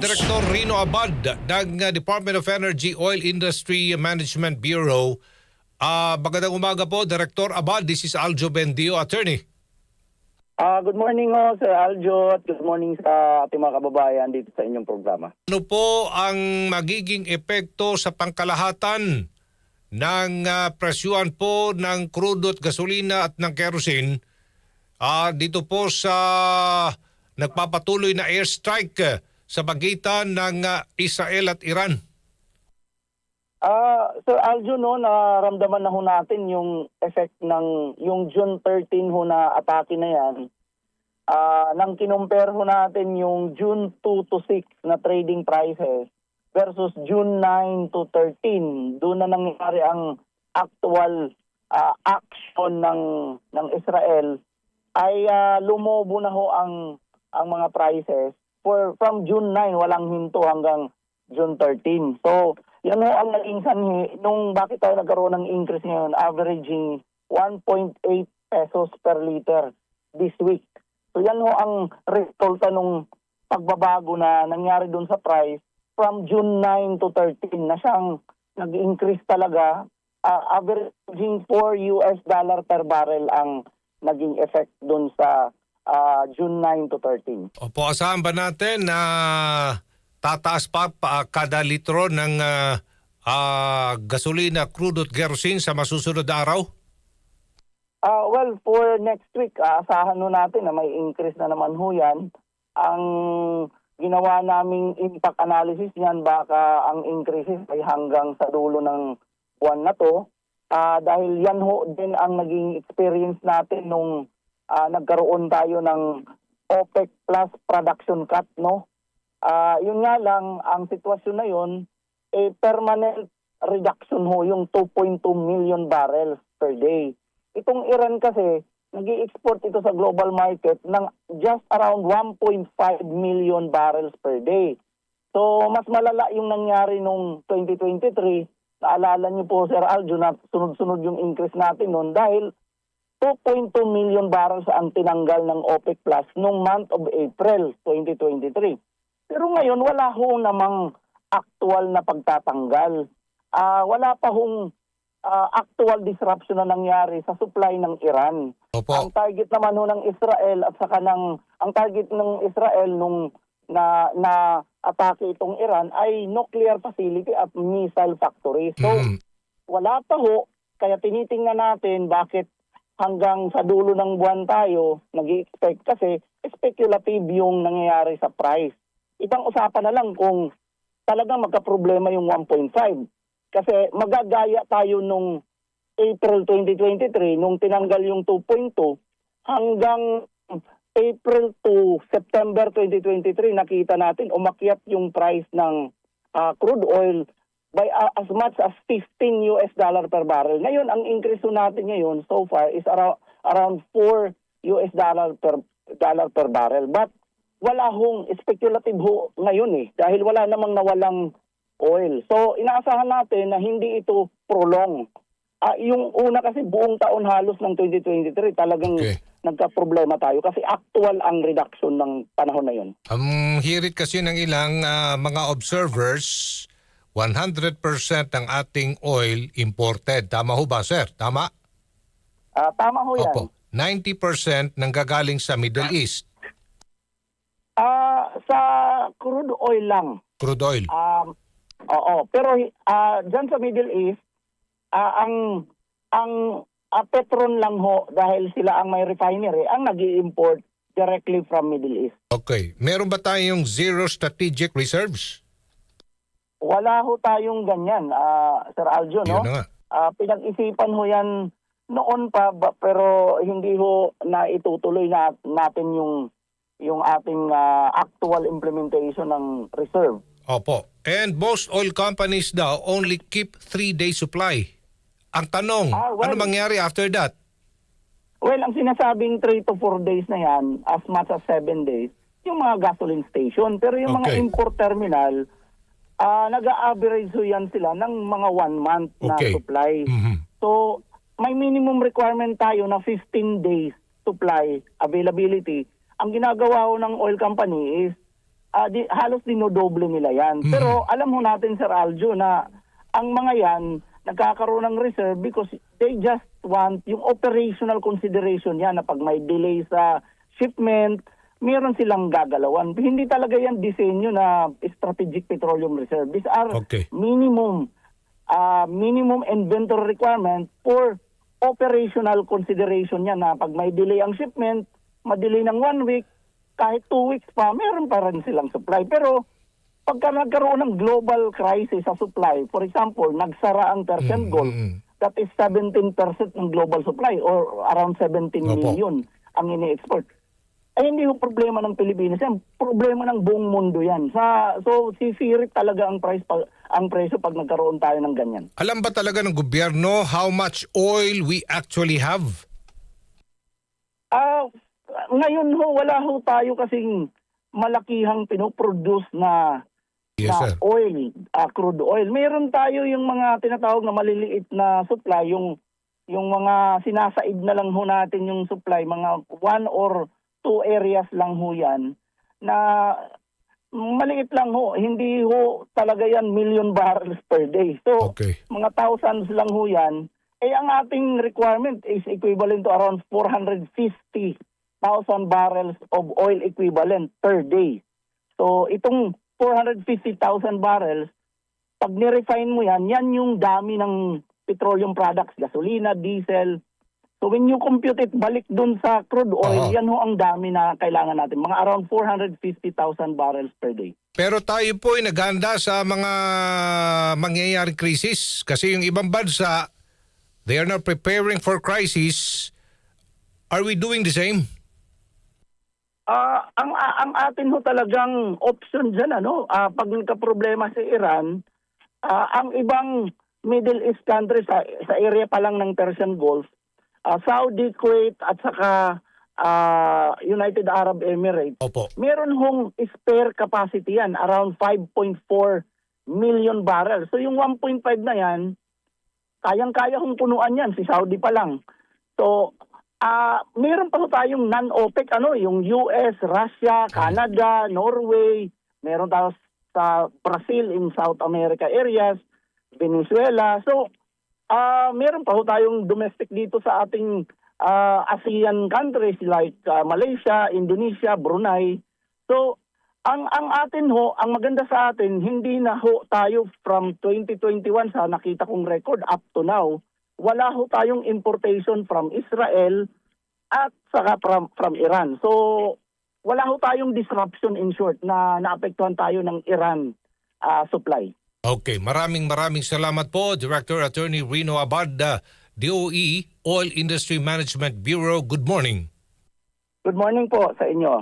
Director Rino Abad ng uh, Department of Energy Oil Industry Management Bureau. Ah, magandang umaga po, Director Abad. This is Aljo Bendio, attorney. Ah, good morning ho, Sir Aljo, at good morning sa ating mga kababayan dito sa inyong programa. Ano po ang magiging epekto sa pangkalahatan ng uh, presyuan po ng crudo at gasolina at ng kerosene ah, dito po sa nagpapatuloy na airstrike uh, sa pagitan ng uh, Israel at Iran? Ah, Sir Aljo, no, naramdaman na ho natin yung effect ng yung June 13 ho na atake na yan. Ah, nang kinumpare ho natin yung June 2 to 6 na trading prices versus June 9 to 13, doon na nangyari ang actual ah, action ng ng Israel ay ah, lumobo na ho ang ang mga prices for from June 9 walang hinto hanggang June 13. So, yan ho ang naging sanhi nung bakit tayo nagkaroon ng increase ngayon, averaging 1.8 pesos per liter this week. So yan ho ang resulta nung pagbabago na nangyari doon sa price from June 9 to 13 na siyang nag-increase talaga, ah, averaging 4 US dollar per barrel ang naging effect doon sa ah, June 9 to 13. Opo, asahan ba natin na tataas pa, pa kada litro ng ah, ah, gasolina, crude at kerosene sa masusunod na araw? Ah, well, for next week, aasahan ho natin na may increase na naman ho yan. Ang ginawa naming impact analysis niyan, baka ang increases ay hanggang sa dulo ng buwan na to. Ah, dahil yan ho din ang naging experience natin nung ah, nagkaroon tayo ng OPEC plus production cut, no? Ah, yun nga lang, ang sitwasyon na yun, eh, permanent reduction ho yung 2.2 million barrels per day. Itong Iran kasi, nag export ito sa global market ng just around 1.5 million barrels per day. So, mas malala yung nangyari nung 2023. Naalala niyo po, Sir Aljo, na sunod-sunod yung increase natin noon dahil 2.2 million barrels ang tinanggal ng OPEC Plus nung month of April 2023. Pero ngayon, wala ho namang actual na pagtatanggal. Ah, wala pa hong ah, actual disruption na nangyari sa supply ng Iran. Opo. Ang target naman ho ng Israel at saka ng ang target ng Israel nung na na atake itong Iran ay nuclear facility at missile factory. So Mhm. wala pa ho kaya tinitingnan natin bakit hanggang sa dulo ng buwan tayo nag expect kasi speculative yung nangyayari sa price. Ibang usapan na lang kung talagang magka-problema yung 1.5. Kasi magagaya tayo nung April 2023 nung tinanggal yung 2.2 hanggang April to September 2023 nakita natin umakyat yung price ng ah, crude oil by ah, as much as 15 US dollar per barrel. Ngayon ang increase natin ngayon so far is around around 4 US dollar per dollar per barrel. But wala hong speculative ho ngayon eh dahil wala namang nawalang oil. So inaasahan natin na hindi ito prolong. Ah, yung una kasi buong taon halos ng 2023 talagang Okay. nagka-problema tayo kasi actual ang reduction ng panahon na yun. Ang hirit kasi ng ilang ah, mga observers, 100% ng ating oil imported. Tama ho ba, sir? Tama? Ah, tama ho yan. Opo. 90% nang gagaling sa Middle East, Ah, sa crude oil lang. crude oil. Um, oo, pero ah diyan sa Middle East, ah, ang ang ah, Petron lang ho dahil sila ang may refinery ang nag-import directly from Middle East. Okay. Meron ba tayong zero strategic reserves? Wala ho tayong ganyan, ah, Sir Aljo, no? Yun na nga. Ah, pinag-isipan ho yan noon pa ba, pero hindi ho na itutuloy na, natin yung yung ating ah, actual implementation ng reserve. Opo. And most oil companies daw only keep three day supply. Ang tanong, Ah, well- ano mangyari after that? Well, ang sinasabing 3 to 4 days na yan, as much as 7 days, yung mga gasoline station. Pero yung mga Okay. import terminal, ah nag-a-average ho yan sila ng mga 1 month na Okay. supply. Mhm. So, may minimum requirement tayo na 15 days supply availability. Ang ginagawa ho ng oil company is ah, di, halos dinodoble nila yan. Mhm. Pero alam mo natin, Sir Aljo, na ang mga yan nagkakaroon ng reserve because they just want yung operational consideration yan na pag may delay sa shipment, meron silang gagalawan. Hindi talaga yan disenyo na strategic petroleum reserve. These are Okay. minimum ah, minimum inventory requirement for operational consideration yan na pag may delay ang shipment, madelay ng one week, kahit two weeks pa, meron pa rin silang supply. Pero pagka nagkaroon ng global crisis sa supply, for example, nagsara ang Persian Mm, Gulf, mm, mm. that is 17% ng global supply or around 17 Opo. million ang ini-export. Eh hindi ho problema ng Pilipinas yan, problema ng buong mundo yan. Sa so sisirit talaga ang price pa, ang presyo pag nagkaroon tayo ng ganyan. Alam ba talaga ng gobyerno how much oil we actually have? Ah, ngayon ho wala ho tayo kasing malakihang pinoproduce na Yes, na sir. oil, ah, crude oil. Meron tayo yung mga tinatawag na maliliit na supply, yung yung mga sinasaid na lang ho natin yung supply, mga one or two areas lang ho yan na maliit lang ho, hindi ho talaga yan million barrels per day. So, Okay. mga thousands lang ho yan. Eh, ang ating requirement is equivalent to around 450,000 barrels of oil equivalent per day. So, itong 450,000 barrels, pag nirefine mo yan, yan yung dami ng petroleum products, gasolina, diesel. So when you compute it, balik dun sa crude oil, Oo. yan ho ang dami na kailangan natin. Mga around 450,000 barrels per day. Pero tayo po ay naghanda sa mga mangyayaring krisis kasi yung ibang bansa, they are not preparing for crisis. Are we doing the same? Ah, ang ang atin ho talagang option diyan ano, ah, pag nagka-problema si Iran, ah, ang ibang Middle East countries sa, sa area pa lang ng Persian Gulf, ah, Saudi, Kuwait at saka ah, United Arab Emirates, Opo. meron hong spare capacity yan, around 5.4 million barrels. So yung 1.5 na yan, kayang-kaya hong punuan yan, si Saudi pa lang. So, ah meron pa tayong non-OPEC, ano, yung US, Russia, Canada, Norway, meron tayo sa Brazil in South America areas, Venezuela. So, ah meron pa ho tayong domestic dito sa ating ah, ASEAN countries like ah, Malaysia, Indonesia, Brunei. So, ang ang atin ho, ang maganda sa atin, hindi na ho tayo from 2021 sa nakita kong record up to now, wala ho tayong importation from Israel at saka from, from Iran. So, wala ho tayong disruption in short na naapektuhan tayo ng Iran ah, supply. Okay, maraming maraming salamat po, Director Attorney Rino Abad, uh, DOE Oil Industry Management Bureau. Good morning. Good morning po sa inyo.